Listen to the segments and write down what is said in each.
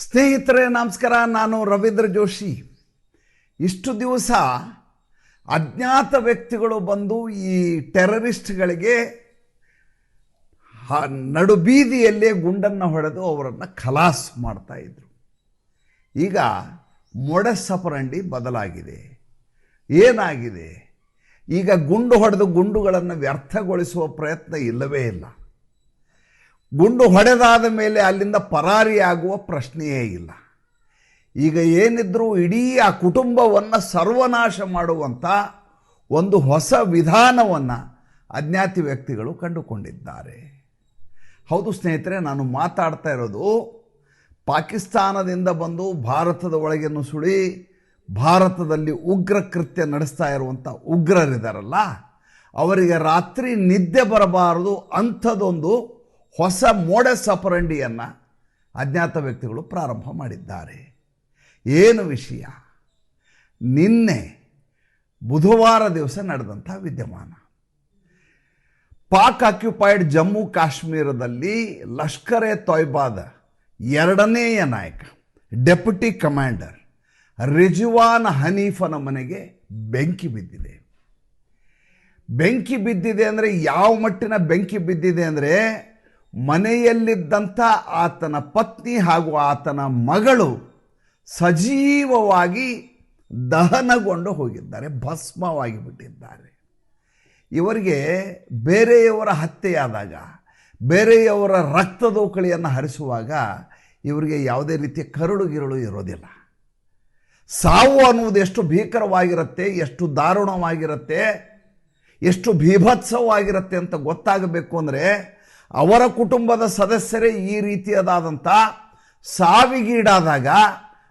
ಸ್ನೇಹಿತರೆ, ನಮಸ್ಕಾರ. ನಾನು ರವೀಂದ್ರ ಜೋಶಿ. ಇಷ್ಟು ದಿವಸ ಅಜ್ಞಾತ ವ್ಯಕ್ತಿಗಳು ಬಂದು ಈ ಟೆರರಿಸ್ಟ್ಗಳಿಗೆ ನಡು ನಡುಬೀದಿಯಲ್ಲೇ ಗುಂಡನ್ನು ಹೊಡೆದು ಅವರನ್ನು ಖಲಾಸ್ ಮಾಡ್ತಾ ಇದ್ರು. ಈಗ ಮೊಡಸಪರಂಡಿ ಬದಲಾಗಿದೆ. ಏನಾಗಿದೆ? ಈಗ ಗುಂಡು ಹೊಡೆದು ಗುಂಡುಗಳನ್ನು ವ್ಯರ್ಥಗೊಳಿಸುವ ಪ್ರಯತ್ನ ಇಲ್ಲವೇ ಇಲ್ಲ. ಗುಂಡು ಹೊಡೆದಾದ ಮೇಲೆ ಅಲ್ಲಿಂದ ಪರಾರಿಯಾಗುವ ಪ್ರಶ್ನೆಯೇ ಇಲ್ಲ. ಈಗ ಏನಿದ್ರೂ ಇಡೀ ಆ ಕುಟುಂಬವನ್ನು ಸರ್ವನಾಶ ಮಾಡುವಂಥ ಒಂದು ಹೊಸ ವಿಧಾನವನ್ನು ಅಜ್ಞಾತಿ ವ್ಯಕ್ತಿಗಳು ಕಂಡುಕೊಂಡಿದ್ದಾರೆ. ಹೌದು ಸ್ನೇಹಿತರೆ, ನಾನು ಮಾತಾಡ್ತಾ ಇರೋದು ಪಾಕಿಸ್ತಾನದಿಂದ ಬಂದು ಭಾರತದ ಒಳಗೆ ನುಸುಳಿ ಭಾರತದಲ್ಲಿ ಉಗ್ರ ಕೃತ್ಯ ನಡೆಸ್ತಾ ಇರುವಂಥ ಉಗ್ರರಿದ್ದಾರಲ್ಲ ಅವರಿಗೆ ರಾತ್ರಿ ನಿದ್ದೆ ಬರಬಾರದು ಅಂಥದ್ದೊಂದು ಹೊಸ ಮೋಡಸ್ ಅಪರಂಡಿಯನ್ನು ಅಜ್ಞಾತ ವ್ಯಕ್ತಿಗಳು ಪ್ರಾರಂಭ ಮಾಡಿದ್ದಾರೆ. ಏನು ವಿಷಯ? ನಿನ್ನೆ ಬುಧವಾರ ದಿವಸ ನಡೆದಂಥ ವಿದ್ಯಮಾನ. ಪಾಕ್ ಆಕ್ಯುಪೈಡ್ ಜಮ್ಮು ಕಾಶ್ಮೀರದಲ್ಲಿ ಲಷ್ಕರ್ ಎ ತೊಯ್ಬಾದ ಎರಡನೆಯ ನಾಯಕ, ಡೆಪ್ಯುಟಿ ಕಮಾಂಡರ್ ರಿಜ್ವಾನ್ ಹನೀಫನ ಮನೆಗೆ ಬೆಂಕಿ ಬಿದ್ದಿದೆ. ಬೆಂಕಿ ಬಿದ್ದಿದೆ ಅಂದರೆ ಯಾವ ಮಟ್ಟಿನ ಬೆಂಕಿ ಬಿದ್ದಿದೆ ಅಂದರೆ ಮನೆಯಲ್ಲಿದ್ದಂಥ ಆತನ ಪತ್ನಿ ಹಾಗೂ ಆತನ ಮಗಳು ಸಜೀವವಾಗಿ ದಹನಗೊಂಡು ಹೋಗಿದ್ದಾರೆ, ಭಸ್ಮವಾಗಿ ಬಿಟ್ಟಿದ್ದಾರೆ. ಇವರಿಗೆ ಬೇರೆಯವರ ಹತ್ಯೆಯಾದಾಗ, ಬೇರೆಯವರ ರಕ್ತದೋಕಳಿಯನ್ನು ಹರಿಸುವಾಗ ಇವರಿಗೆ ಯಾವುದೇ ರೀತಿಯ ಕರುಳು ಗಿರುಳು ಇರೋದಿಲ್ಲ. ಸಾವು ಅನ್ನುವುದು ಎಷ್ಟು ಭೀಕರವಾಗಿರುತ್ತೆ, ಎಷ್ಟು ದಾರುಣವಾಗಿರುತ್ತೆ, ಎಷ್ಟು ಭೀಭತ್ಸವಾಗಿರುತ್ತೆ ಅಂತ ಗೊತ್ತಾಗಬೇಕು ಅಂದರೆ ಅವರ ಕುಟುಂಬದ ಸದಸ್ಯರೇ ಈ ರೀತಿಯದಾದಂಥ ಸಾವಿಗೀಡಾದಾಗ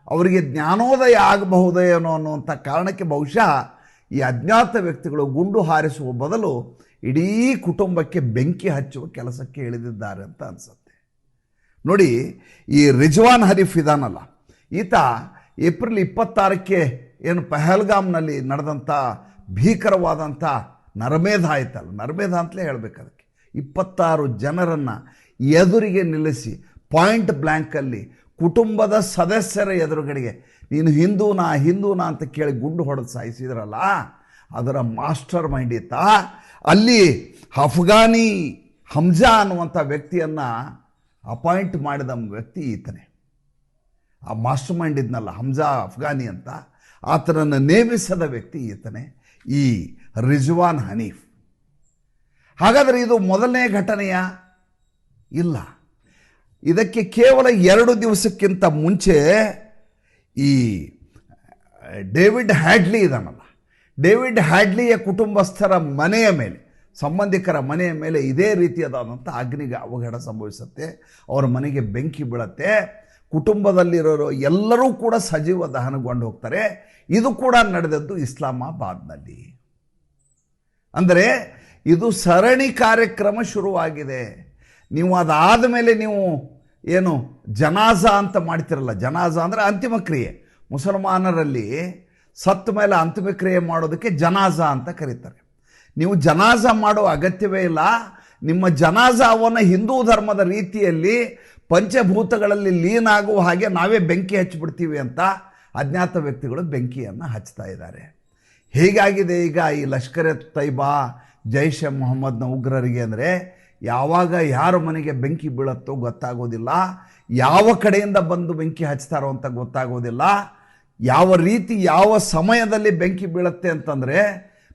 ಅವರಿಗೆ ಜ್ಞಾನೋದಯ ಆಗಬಹುದೇನೋ ಅನ್ನುವಂಥ ಕಾರಣಕ್ಕೆ ಬಹುಶಃ ಈ ಅಜ್ಞಾತ ವ್ಯಕ್ತಿಗಳು ಗುಂಡು ಹಾರಿಸುವ ಬದಲು ಇಡೀ ಕುಟುಂಬಕ್ಕೆ ಬೆಂಕಿ ಹಚ್ಚುವ ಕೆಲಸಕ್ಕೆ ಇಳಿದಿದ್ದಾರೆ ಅಂತ ಅನಿಸುತ್ತೆ. ನೋಡಿ, ಈ ರಿಜ್ವಾನ್ ಹರೀಫ್ ಇದಾನಲ್ಲ, ಈತ ಏಪ್ರಿಲ್ ಇಪ್ಪತ್ತಾರಕ್ಕೆ ಏನು ಪಹಲ್ಗಾಮ್ನಲ್ಲಿ ನಡೆದಂಥ ಭೀಕರವಾದಂಥ ನರಮೇಧ ಆಯ್ತಲ್ಲ, ನರಮೇಧ ಅಂತಲೇ ಹೇಳಬೇಕು ಅದಕ್ಕೆ ಇಪ್ಪತ್ತಾರು ಜನರನ್ನು ಎದುರಿಗೆ ನಿಲ್ಲಿಸಿ ಪಾಯಿಂಟ್ ಬ್ಲ್ಯಾಂಕಲ್ಲಿ ಕುಟುಂಬದ ಸದಸ್ಯರ ಎದುರುಗಡೆಗೆ, ನೀನು ಹಿಂದೂನಾ ಹಿಂದೂನಾ ಅಂತ ಕೇಳಿ ಗುಂಡು ಹೊಡೆದು ಸಾಯಿಸಿದ್ರಲ್ಲ, ಅದರ ಮಾಸ್ಟರ್ ಮೈಂಡ್ ಇತ್ತ? ಅಲ್ಲಿ ಅಫ್ಘಾನಿ ಹಮ್ಜಾ ಅನ್ನುವಂಥ ವ್ಯಕ್ತಿಯನ್ನು ಅಪಾಯಿಂಟ್ ಮಾಡಿದ ವ್ಯಕ್ತಿ ಈತನೇ. ಆ ಮಾಸ್ಟರ್ ಮೈಂಡ್ ಇದ್ನಲ್ಲ, ಹಮ್ಜಾ ಅಫ್ಘಾನಿ ಅಂತ, ಆತನನ್ನು ನೇಮಿಸದ ವ್ಯಕ್ತಿ ಈತನೇ, ಈ ರಿಜ್ವಾನ್ ಹನೀಫ್. ಹಾಗಾದರೆ ಇದು ಮೊದಲನೇ ಘಟನೆಯ ಇಲ್ಲ. ಇದಕ್ಕೆ ಕೇವಲ ಎರಡು ದಿವಸಕ್ಕಿಂತ ಮುಂಚೆ ಈ ಡೇವಿಡ್ ಹ್ಯಾಡ್ಲಿ ಇದಾನಲ್ಲ. ಡೇವಿಡ್ ಹ್ಯಾಡ್ಲಿಯ ಕುಟುಂಬಸ್ಥರ ಮನೆಯ ಮೇಲೆ, ಸಂಬಂಧಿಕರ ಮನೆಯ ಮೇಲೆ ಇದೇ ರೀತಿಯಾದಂಥ ಅಗ್ನಿಗೆ ಅವಘಡ ಸಂಭವಿಸುತ್ತೆ, ಅವರ ಮನೆಗೆ ಬೆಂಕಿ ಬೀಳತ್ತೆ, ಕುಟುಂಬದಲ್ಲಿರೋರು ಎಲ್ಲರೂ ಕೂಡ ಸಜೀವ ದಹನಗೊಂಡು ಹೋಗ್ತಾರೆ. ಇದು ಕೂಡ ನಡೆದದ್ದು ಇಸ್ಲಾಮಾಬಾದ್ನಲ್ಲಿ. ಅಂದರೆ ಇದು ಸರಣಿ ಕಾರ್ಯಕ್ರಮ ಶುರುವಾಗಿದೆ. ನೀವು ಅದಾದ ಮೇಲೆ ನೀವು ಏನು ಜನಾಜ ಅಂತ ಮಾಡ್ತಿರಲ್ಲ, ಜನಾಜ ಅಂದರೆ ಅಂತಿಮ ಕ್ರಿಯೆ. ಮುಸಲ್ಮಾನರಲ್ಲಿ ಸತ್ತ ಮೇಲೆ ಅಂತಿಮ ಕ್ರಿಯೆ ಮಾಡೋದಕ್ಕೆ ಜನಾಜ ಅಂತ ಕರೀತಾರೆ. ನೀವು ಜನಾಜ ಮಾಡೋ ಅಗತ್ಯವೇ ಇಲ್ಲ. ನಿಮ್ಮ ಜನಾಜಾವನ್ನು ಹಿಂದೂ ಧರ್ಮದ ರೀತಿಯಲ್ಲಿ ಪಂಚಭೂತಗಳಲ್ಲಿ ಲೀನಾಗುವ ಹಾಗೆ ನಾವೇ ಬೆಂಕಿ ಹಚ್ಚಿಬಿಡ್ತೀವಿ ಅಂತ ಅಜ್ಞಾತ ವ್ಯಕ್ತಿಗಳು ಬೆಂಕಿಯನ್ನು ಹಚ್ತಾ ಇದ್ದಾರೆ. ಹೇಗಾಗಿದೆ ಈಗ ಈ ಲಷ್ಕರ್ ತೈಬಾ ಜೈಷ್ ಮೊಹಮ್ಮದ್ನ ಉಗ್ರರಿಗೆ ಅಂದರೆ ಯಾವಾಗ ಯಾರ ಮನೆಗೆ ಬೆಂಕಿ ಬೀಳತ್ತೋ ಗೊತ್ತಾಗೋದಿಲ್ಲ. ಯಾವ ಕಡೆಯಿಂದ ಬಂದು ಬೆಂಕಿ ಹಚ್ತಾರೋ ಅಂತ ಗೊತ್ತಾಗೋದಿಲ್ಲ. ಯಾವ ರೀತಿ ಯಾವ ಸಮಯದಲ್ಲಿ ಬೆಂಕಿ ಬೀಳುತ್ತೆ ಅಂತಂದರೆ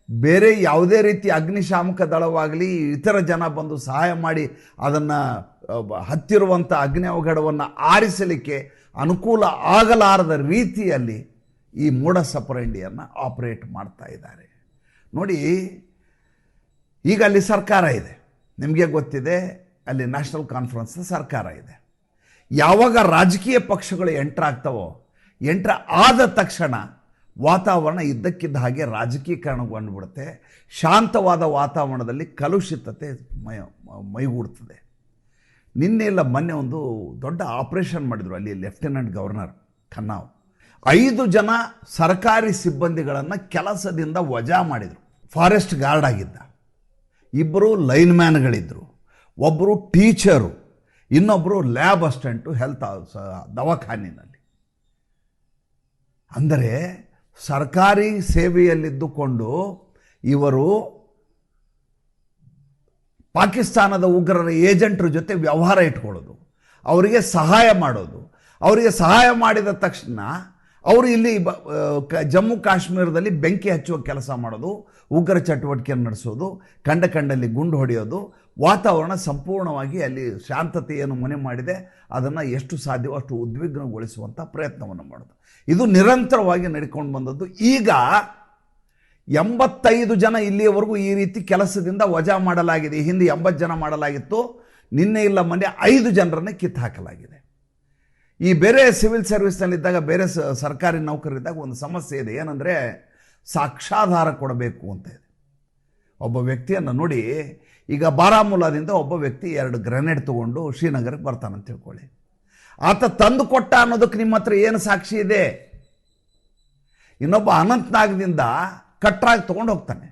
ಬೇರೆ ಯಾವುದೇ ರೀತಿ ಅಗ್ನಿಶಾಮಕ ದಳವಾಗಲಿ ಇತರ ಜನ ಬಂದು ಸಹಾಯ ಮಾಡಿ ಅದನ್ನು ಹತ್ತಿರುವಂಥ ಅಗ್ನಿ ಅವಘಡವನ್ನು ಆರಿಸಲಿಕ್ಕೆ ಅನುಕೂಲ ಆಗಲಾರದ ರೀತಿಯಲ್ಲಿ ಈ ಮೂಢ ಸಪರಂಡಿಯನ್ನು ಆಪರೇಟ್ ಮಾಡ್ತಾ ಇದ್ದಾರೆ. ನೋಡಿ ಈಗ ಅಲ್ಲಿ ಸರ್ಕಾರ ಇದೆ. ನಿಮಗೆ ಗೊತ್ತಿದೆ, ಅಲ್ಲಿ ನ್ಯಾಷನಲ್ ಕಾನ್ಫರೆನ್ಸ್ ಸರ್ಕಾರ ಇದೆ. ಯಾವಾಗ ರಾಜಕೀಯ ಪಕ್ಷಗಳು ಎಂಟ್ರ್ ಆಗ್ತವೋ ಎಂಟ್ರ್ ಆದ ತಕ್ಷಣ ವಾತಾವರಣ ಇದ್ದಕ್ಕಿದ್ದ ಹಾಗೆ ರಾಜಕೀಕರಣಗೊಂಡ್ಬಿಡುತ್ತೆ ಶಾಂತವಾದ ವಾತಾವರಣದಲ್ಲಿ ಕಲುಷಿತತೆ ಮೈ ಮೈಗೂಡ್ತದೆ. ನಿನ್ನೆ ಇಲ್ಲ, ಮೊನ್ನೆ ಒಂದು ದೊಡ್ಡ ಆಪರೇಷನ್ ಮಾಡಿದರು ಅಲ್ಲಿ ಲೆಫ್ಟಿನೆಂಟ್ ಗವರ್ನರ್ ಖನ್ನಾವ್. ಐದು ಜನ ಸರ್ಕಾರಿ ಸಿಬ್ಬಂದಿಗಳನ್ನು ಕೆಲಸದಿಂದ ವಜಾ ಮಾಡಿದರು. ಫಾರೆಸ್ಟ್ ಗಾರ್ಡ್ ಆಗಿದ್ದ. ಇಬ್ಬರು ಲೈನ್ ಮ್ಯಾನ್ಗಳಿದ್ದರು ಒಬ್ಬರು ಟೀಚರು ಇನ್ನೊಬ್ಬರು ಲ್ಯಾಬ್ ಅಸ್ಟೆಂಟು ಹೆಲ್ತ್ ದವಾಖಾನಿನಲ್ಲಿ. ಅಂದರೆ ಸರ್ಕಾರಿ ಸೇವೆಯಲ್ಲಿದ್ದುಕೊಂಡು ಇವರು ಪಾಕಿಸ್ತಾನದ ಉಗ್ರರ ಏಜೆಂಟ್ರ ಜೊತೆ ವ್ಯವಹಾರ ಇಟ್ಕೊಳ್ಳೋದು, ಅವರಿಗೆ ಸಹಾಯ ಮಾಡೋದು. ಅವರಿಗೆ ಸಹಾಯ ಮಾಡಿದ ತಕ್ಷಣ ಅವರು ಇಲ್ಲಿ ಜಮ್ಮು ಕಾಶ್ಮೀರದಲ್ಲಿ ಬೆಂಕಿ ಹಚ್ಚುವ ಕೆಲಸ ಮಾಡೋದು, ಉಗ್ರ ಚಟುವಟಿಕೆಯನ್ನು ನಡೆಸೋದು, ಕಂಡ ಕಂಡಲ್ಲಿ ಗುಂಡು ಹೊಡೆಯೋದು, ವಾತಾವರಣ ಸಂಪೂರ್ಣವಾಗಿ ಅಲ್ಲಿ ಶಾಂತತೆಯನ್ನು ಮನೆ ಮಾಡಿದೆ, ಅದನ್ನು ಎಷ್ಟು ಸಾಧ್ಯವೋ ಅಷ್ಟು ಉದ್ವಿಗ್ನಗೊಳಿಸುವಂಥ ಪ್ರಯತ್ನವನ್ನು ಮಾಡೋದು. ಇದು ನಿರಂತರವಾಗಿ ನಡ್ಕೊಂಡು ಬಂದದ್ದು. ಈಗ ಎಂಬತ್ತೈದು ಜನ ಇಲ್ಲಿಯವರೆಗೂ ಈ ರೀತಿ ಕೆಲಸದಿಂದ ವಜಾ ಮಾಡಲಾಗಿದೆ. ಹಿಂದೆ ಎಂಬತ್ತು ಜನ ಮಾಡಲಾಗಿತ್ತು. ನಿನ್ನೆ ಇಲ್ಲ, ಮೊನ್ನೆ ಐದು ಜನರನ್ನೇ ಕಿತ್ತು ಹಾಕಲಾಗಿದೆ ಈ ಬೇರೆ ಸಿವಿಲ್ ಸರ್ವಿಸ್ನಲ್ಲಿದ್ದಾಗ ಬೇರೆ ಸರ್ಕಾರಿ ನೌಕರರಿದ್ದಾಗ ಒಂದು ಸಮಸ್ಯೆ ಇದೆ. ಏನಂದರೆ ಸಾಕ್ಷಾಧಾರ ಕೊಡಬೇಕು ಅಂತ ಇದೆ. ಒಬ್ಬ ವ್ಯಕ್ತಿಯನ್ನು ನೋಡಿ, ಈಗ ಬಾರಾಮುಲಾದಿಂದ ಒಬ್ಬ ವ್ಯಕ್ತಿ ಎರಡು ಗ್ರೆನೇಡ್ ತೊಗೊಂಡು ಶ್ರೀನಗರಕ್ಕೆ ಬರ್ತಾನೆ ಅಂತ ತಿಳ್ಕೊಳ್ಳಿ. ಆತ ತಂದು ಕೊಟ್ಟ ಅನ್ನೋದಕ್ಕೆ ನಿಮ್ಮ ಹತ್ರ ಏನು ಸಾಕ್ಷಿ ಇದೆ? ಇನ್ನೊಬ್ಬ ಅನಂತನಾಗದಿಂದ ಕಟ್ರಾಗಿ ತೊಗೊಂಡು ಹೋಗ್ತಾನೆ.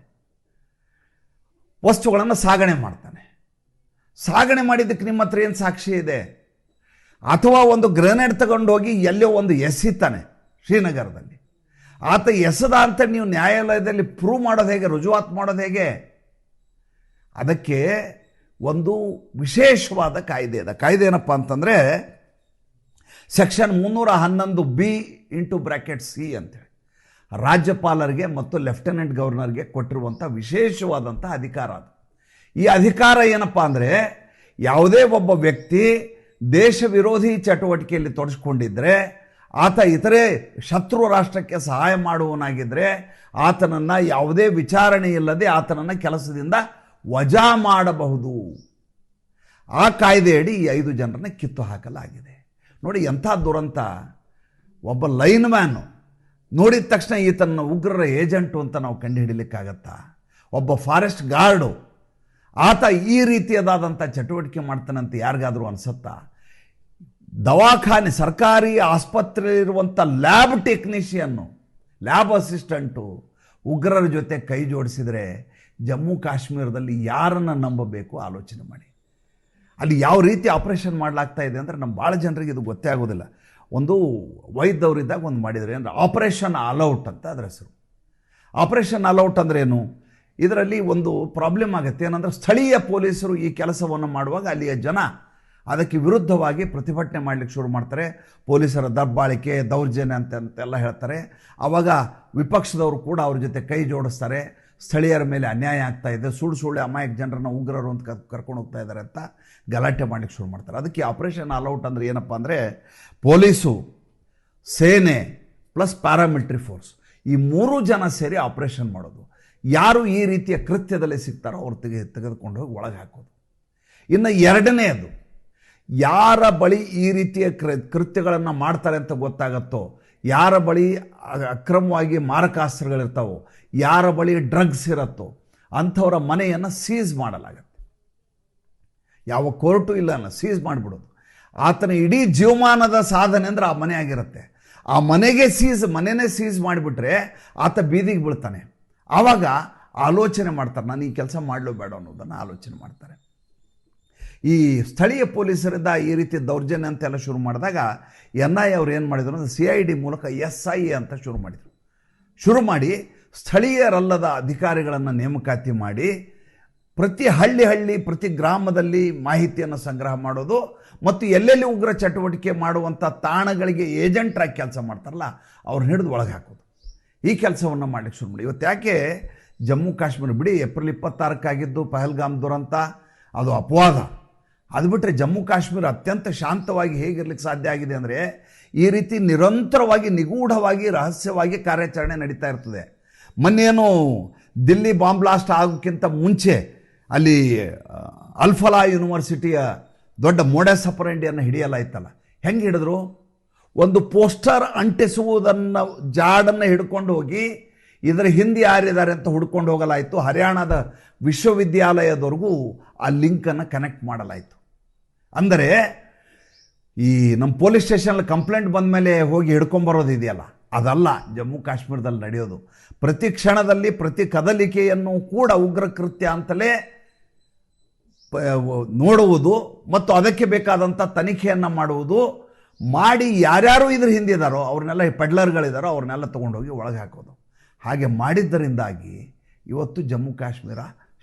ವಸ್ತುಗಳನ್ನು ಸಾಗಣೆ ಮಾಡ್ತಾನೆ. ಸಾಗಣೆ ಮಾಡಿದ್ದಕ್ಕೆ ನಿಮ್ಮ ಹತ್ರ ಏನು ಸಾಕ್ಷಿ ಇದೆ? ಅಥವಾ ಒಂದು ಗ್ರೆನೇಡ್ ತಗೊಂಡು ಹೋಗಿ ಎಲ್ಲೋ ಒಂದು ಎಸಿತಾನೆ ಶ್ರೀನಗರದಲ್ಲಿ. ಆತ ಎಸದ ಅಂತ ನೀವು ನ್ಯಾಯಾಲಯದಲ್ಲಿ ಪ್ರೂವ್ ಮಾಡೋದು ಹೇಗೆ, ರುಜುವಾತು ಮಾಡೋದು ಹೇಗೆ? ಅದಕ್ಕೆ ಒಂದು ವಿಶೇಷವಾದ ಕಾಯ್ದೆ ಇದೆ. ಕಾಯ್ದೆ ಏನಪ್ಪ ಅಂತಂದರೆ ಸೆಕ್ಷನ್ ಮುನ್ನೂರ ಹನ್ನೊಂದು ಬಿ ಇಂಟು ಬ್ರ್ಯಾಕೆಟ್ ಸಿ ಅಂತೇಳಿ. ರಾಜ್ಯಪಾಲರಿಗೆ ಮತ್ತು ಲೆಫ್ಟಿನೆಂಟ್ ಗವರ್ನರ್ಗೆ ಕೊಟ್ಟಿರುವಂಥ ವಿಶೇಷವಾದಂಥ ಅಧಿಕಾರ ಅದು. ಈ ಅಧಿಕಾರ ಏನಪ್ಪ ಅಂದರೆ ಯಾವುದೇ ಒಬ್ಬ ವ್ಯಕ್ತಿ ದೇಶ ವಿರೋಧಿ ಚಟುವಟಿಕೆಯಲ್ಲಿ ತೊಡಸ್ಕೊಂಡಿದ್ದರೆ ಆತ ಇತರೆ ಶತ್ರು ರಾಷ್ಟ್ರಕ್ಕೆ ಸಹಾಯ ಮಾಡುವನಾಗಿದ್ದರೆ ಆತನನ್ನು ಯಾವುದೇ ವಿಚಾರಣೆ ಇಲ್ಲದೆ ಆತನನ್ನು ಕೆಲಸದಿಂದ ವಜಾ ಮಾಡಬಹುದು. ಆ ಕಾಯ್ದೆಯಡಿ ಈ ಐದು ಜನರನ್ನ ಕಿತ್ತು ಹಾಕಲಾಗಿದೆ. ನೋಡಿ ಎಂಥ ದುರಂತ. ಒಬ್ಬ ಲೈನ್ ಮ್ಯಾನು ನೋಡಿದ ತಕ್ಷಣ ಈತನ ಉಗ್ರರ ಏಜೆಂಟು ಅಂತ ನಾವು ಕಂಡುಹಿಡಲಿಕ್ಕಾಗತ್ತಾ? ಒಬ್ಬ ಫಾರೆಸ್ಟ್ ಗಾರ್ಡು. ಆತ ಈ ರೀತಿಯದಾದಂಥ ಚಟುವಟಿಕೆ ಮಾಡ್ತಾನಂತ ಯಾರಿಗಾದರೂ ಅನಿಸುತ್ತಾ? ದವಾಖಾನೆ, ಸರ್ಕಾರಿ ಆಸ್ಪತ್ರೆಯಲ್ಲಿರುವಂಥ ಲ್ಯಾಬ್ ಟೆಕ್ನಿಷಿಯನ್ನು ಲ್ಯಾಬ್ ಅಸಿಸ್ಟೆಂಟು ಉಗ್ರರ ಜೊತೆ ಕೈ ಜೋಡಿಸಿದರೆ ಜಮ್ಮು ಕಾಶ್ಮೀರದಲ್ಲಿ ಯಾರನ್ನು ನಂಬಬೇಕು ಆಲೋಚನೆ ಮಾಡಿ. ಅಲ್ಲಿ ಯಾವ ರೀತಿ ಆಪರೇಷನ್ ಮಾಡಲಾಗ್ತಾ ಇದೆ ಅಂದರೆ ನಮ್ಮ ಭಾಳ ಜನರಿಗೆ ಇದು ಗೊತ್ತೇ ಆಗೋದಿಲ್ಲ. ಒಂದು ವೈದ್ಯವರಿದ್ದಾಗ ಒಂದು ಮಾಡಿದರೆ. ಅಂದರೆ ಆಪರೇಷನ್ ಅಲೌಟ್ ಅಂತ ಅದರ ಹೆಸರು. ಆಪರೇಷನ್ ಅಲೌಟ್ ಏನು? ಇದರಲ್ಲಿ ಒಂದು ಪ್ರಾಬ್ಲಮ್ ಆಗುತ್ತೆ. ಏನಂದ್ರೆ ಸ್ಥಳೀಯ ಪೊಲೀಸರು ಈ ಕೆಲಸವನ್ನು ಮಾಡುವಾಗ ಅಲ್ಲಿಯ ಜನ ಅದಕ್ಕೆ ವಿರುದ್ಧವಾಗಿ ಪ್ರತಿಭಟನೆ ಮಾಡಲಿಕ್ಕೆ ಶುರು ಮಾಡ್ತಾರೆ. ಪೊಲೀಸರ ದಬ್ಬಾಳಿಕೆ, ದೌರ್ಜನ್ಯ ಅಂತ ಅಂತೆಲ್ಲ ಹೇಳ್ತಾರೆ. ಆವಾಗ ವಿಪಕ್ಷದವರು ಕೂಡ ಅವ್ರ ಜೊತೆ ಕೈ ಜೋಡಿಸ್ತಾರೆ. ಸ್ಥಳೀಯರ ಮೇಲೆ ಅನ್ಯಾಯ ಆಗ್ತಾ ಇದೆ. ಸುಳ್ಳು ಸುಳ್ಳು ಅಮಾಯಕ ಜನರನ್ನ ಉಗ್ರರು ಅಂತ ಕರ್- ಕರ್ಕೊಂಡು ಹೋಗ್ತಾ ಇದ್ದಾರೆ ಅಂತ ಗಲಾಟೆ ಮಾಡಲಿಕ್ಕೆ ಶುರು ಮಾಡ್ತಾರೆ. ಅದಕ್ಕೆ ಆಪರೇಷನ್ ಔಟ್ ಅಂದರೆ ಏನಪ್ಪ ಅಂದರೆ ಪೊಲೀಸು, ಸೇನೆ ಪ್ಲಸ್ ಪ್ಯಾರಾಮಿಲಿಟ್ರಿ ಫೋರ್ಸ್ ಈ ಮೂರು ಜನ ಸೇರಿ ಆಪರೇಷನ್ ಮಾಡೋದು. ಯಾರು ಈ ರೀತಿಯ ಕೃತ್ಯದಲ್ಲಿ ಸಿಗ್ತಾರೋ ಅವ್ರು ತೆಗೆ, ತೆಗೆದುಕೊಂಡು ಹೋಗಿ ಒಳಗೆ ಹಾಕೋದು. ಇನ್ನು ಎರಡನೆಯದು ಯಾರ ಬಳಿ ಈ ರೀತಿಯ ಕೃ, ಕೃತ್ಯಗಳನ್ನು ಮಾಡ್ತಾರೆ ಅಂತ ಗೊತ್ತಾಗತ್ತೋ, ಯಾರ ಬಳಿ ಅಕ್ರಮವಾಗಿ ಮಾರಕಾಸ್ತ್ರಗಳಿರ್ತಾವೋ, ಯಾರ ಬಳಿ ಡ್ರಗ್ಸ್ ಇರುತ್ತೋ, ಅಂಥವರ ಮನೆಯನ್ನು ಸೀಸ್ ಮಾಡಲಾಗತ್ತೆ. ಯಾವ ಕೋರ್ಟು ಇಲ್ಲ ಸೀಸ್ ಮಾಡಿಬಿಡೋದು. ಆತನ ಇಡೀ ಜೀವಮಾನದ ಸಾಧನೆ ಅಂದರೆ ಆ ಮನೆ ಆಗಿರುತ್ತೆ. ಆ ಮನೆಗೆ ಸೀಸ್ ಮನೆಯೇ ಸೀಸ್ ಮಾಡಿಬಿಟ್ರೆ ಆತ ಬೀದಿಗೆ ಬೀಳ್ತಾನೆ. ಆವಾಗ ಆಲೋಚನೆ ಮಾಡ್ತಾರೆ, ನಾನು ಈ ಕೆಲಸ ಮಾಡಲೋ ಬೇಡ ಅನ್ನೋದನ್ನು ಆಲೋಚನೆ ಮಾಡ್ತಾರೆ. ಈ ಸ್ಥಳೀಯ ಪೊಲೀಸರಿಂದ ಈ ರೀತಿ ದೌರ್ಜನ್ಯ ಅಂತೆಲ್ಲ ಶುರು ಮಾಡಿದಾಗ ಎನ್ ಐ ಅವ್ರು ಏನು ಮಾಡಿದ್ರು ಅಂದರೆ ಸಿ ಐ ಡಿ ಮೂಲಕ ಎಸ್ ಐ ಅಂತ ಶುರು ಮಾಡಿದರು. ಶುರು ಮಾಡಿ ಸ್ಥಳೀಯರಲ್ಲದ ಅಧಿಕಾರಿಗಳನ್ನು ನೇಮಕಾತಿ ಮಾಡಿ ಪ್ರತಿ ಹಳ್ಳಿ ಹಳ್ಳಿ, ಪ್ರತಿ ಗ್ರಾಮದಲ್ಲಿ ಮಾಹಿತಿಯನ್ನು ಸಂಗ್ರಹ ಮಾಡೋದು ಮತ್ತು ಎಲ್ಲೆಲ್ಲಿ ಉಗ್ರ ಚಟುವಟಿಕೆ ಮಾಡುವಂಥ ತಾಣಗಳಿಗೆ ಏಜೆಂಟ್ರಾಗಿ ಕೆಲಸ ಮಾಡ್ತಾರಲ್ಲ ಅವ್ರನ್ನ ಹಿಡಿದು ಒಳಗೆ ಹಾಕೋದು. ಈ ಕೆಲಸವನ್ನು ಮಾಡಲಿಕ್ಕೆ ಶುರು ಮಾಡಿ. ಇವತ್ತು ಯಾಕೆ? ಜಮ್ಮು ಕಾಶ್ಮೀರ ಬಿಡಿ, ಏಪ್ರಿಲ್ ಇಪ್ಪತ್ತಾರಕ್ಕಾಗಿದ್ದು ಪಹಲ್ಗಾಮ್ ದುರಂತ, ಅದು ಅಪವಾದ. ಅದು ಬಿಟ್ಟರೆ ಜಮ್ಮು ಕಾಶ್ಮೀರ ಅತ್ಯಂತ ಶಾಂತವಾಗಿ ಹೇಗಿರ್ಲಿಕ್ಕೆ ಸಾಧ್ಯ ಆಗಿದೆ ಅಂದರೆ ಈ ರೀತಿ ನಿರಂತರವಾಗಿ ನಿಗೂಢವಾಗಿ ರಹಸ್ಯವಾಗಿ ಕಾರ್ಯಾಚರಣೆ ನಡೀತಾ ಇರ್ತದೆ. ಮೊನ್ನೇನು ದಿಲ್ಲಿ ಬಾಂಬ್ ಬ್ಲಾಸ್ಟ್ ಆಗೋಕ್ಕಿಂತ ಮುಂಚೆ ಅಲ್ಲಿ ಅಲ್ಫಲಾ ಯೂನಿವರ್ಸಿಟಿಯ ದೊಡ್ಡ ಮೋಡೆ ಸಪರಂಡಿಯನ್ನು ಹಿಡಿಯಲಾಯ್ತಲ್ಲ. ಹೆಂಗೆ ಹಿಡಿದ್ರು? ಒಂದು ಪೋಸ್ಟರ್ ಅಂಟಿಸುವುದನ್ನು ಜಾಡನ್ನು ಹಿಡ್ಕೊಂಡು ಹೋಗಿ ಇದರ ಹಿಂದೆ ಯಾರಿದ್ದಾರೆ ಅಂತ ಹುಡ್ಕೊಂಡು ಹೋಗಲಾಯಿತು. ಹರಿಯಾಣದ ವಿಶ್ವವಿದ್ಯಾಲಯದವರೆಗೂ ಆ ಲಿಂಕನ್ನು ಕನೆಕ್ಟ್ ಮಾಡಲಾಯಿತು. ಅಂದರೆ ಈ ನಮ್ಮ ಪೊಲೀಸ್ ಸ್ಟೇಷನಲ್ಲಿ ಕಂಪ್ಲೇಂಟ್ ಬಂದ ಮೇಲೆ ಹೋಗಿ ಹಿಡ್ಕೊಂಬರೋದು ಇದೆಯಲ್ಲ? ಅದಲ್ಲ, ಜಮ್ಮು ಕಾಶ್ಮೀರದಲ್ಲಿ ನಡೆಯೋದು. ಪ್ರತಿ ಕ್ಷಣದಲ್ಲಿ, ಪ್ರತಿ ಕದಲಿಕೆಯನ್ನು ಕೂಡ ಉಗ್ರ ಕೃತ್ಯ ಅಂತಲೇ ನೋಡುವುದು ಮತ್ತು ಅದಕ್ಕೆ ಬೇಕಾದಂಥ ತನಿಖೆಯನ್ನು ಮಾಡುವುದು, ಮಾಡಿ ಯಾರ್ಯಾರು ಇದ್ರ ಹಿಂದಿದ್ದಾರೋ ಅವ್ರನ್ನೆಲ್ಲ ಪೆಡ್ಲರ್ಗಳಿದ್ದಾರೋ ಅವ್ರನ್ನೆಲ್ಲ ತೊಗೊಂಡೋಗಿ ಒಳಗೆ ಹಾಕೋದು. ಹಾಗೆ ಮಾಡಿದ್ದರಿಂದಾಗಿ ಇವತ್ತು ಜಮ್ಮು ಕಾಶ್ಮೀರ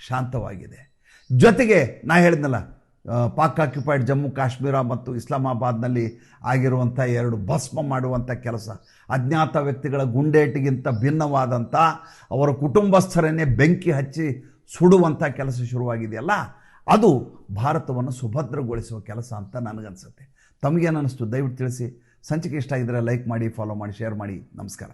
ಶಾಂತವಾಗಿದೆ. ಜೊತೆಗೆ ನಾ ಹೇಳಿದ್ನಲ್ಲ ಪಾಕ್ ಆಕ್ಯುಪೈಡ್ ಜಮ್ಮು, ಕಾಶ್ಮೀರ ಮತ್ತು ಇಸ್ಲಾಮಾಬಾದ್ನಲ್ಲಿ ಆಗಿರುವಂಥ ಎರಡು ಭಸ್ಮ ಮಾಡುವಂಥ ಕೆಲಸ. ಅಜ್ಞಾತ ವ್ಯಕ್ತಿಗಳ ಗುಂಡೇಟಿಗಿಂತ ಭಿನ್ನವಾದಂಥ ಅವರ ಕುಟುಂಬಸ್ಥರನ್ನೇ ಬೆಂಕಿ ಹಚ್ಚಿ ಸುಡುವಂಥ ಕೆಲಸ ಶುರುವಾಗಿದೆಯಲ್ಲ? ಅದು ಭಾರತವನ್ನು ಸುಭದ್ರಗೊಳಿಸುವ ಕೆಲಸ ಅಂತ ನನಗನ್ಸುತ್ತೆ. ತಮಗೇನು ಅನ್ನಿಸ್ತು ದಯವಿಟ್ಟು ತಿಳಿಸಿ. ಸಂಚಿಕೆ ಇಷ್ಟ ಆಗಿದ್ರೆ ಲೈಕ್ ಮಾಡಿ, ಫಾಲೋ ಮಾಡಿ, ಶೇರ್ ಮಾಡಿ. ನಮಸ್ಕಾರ.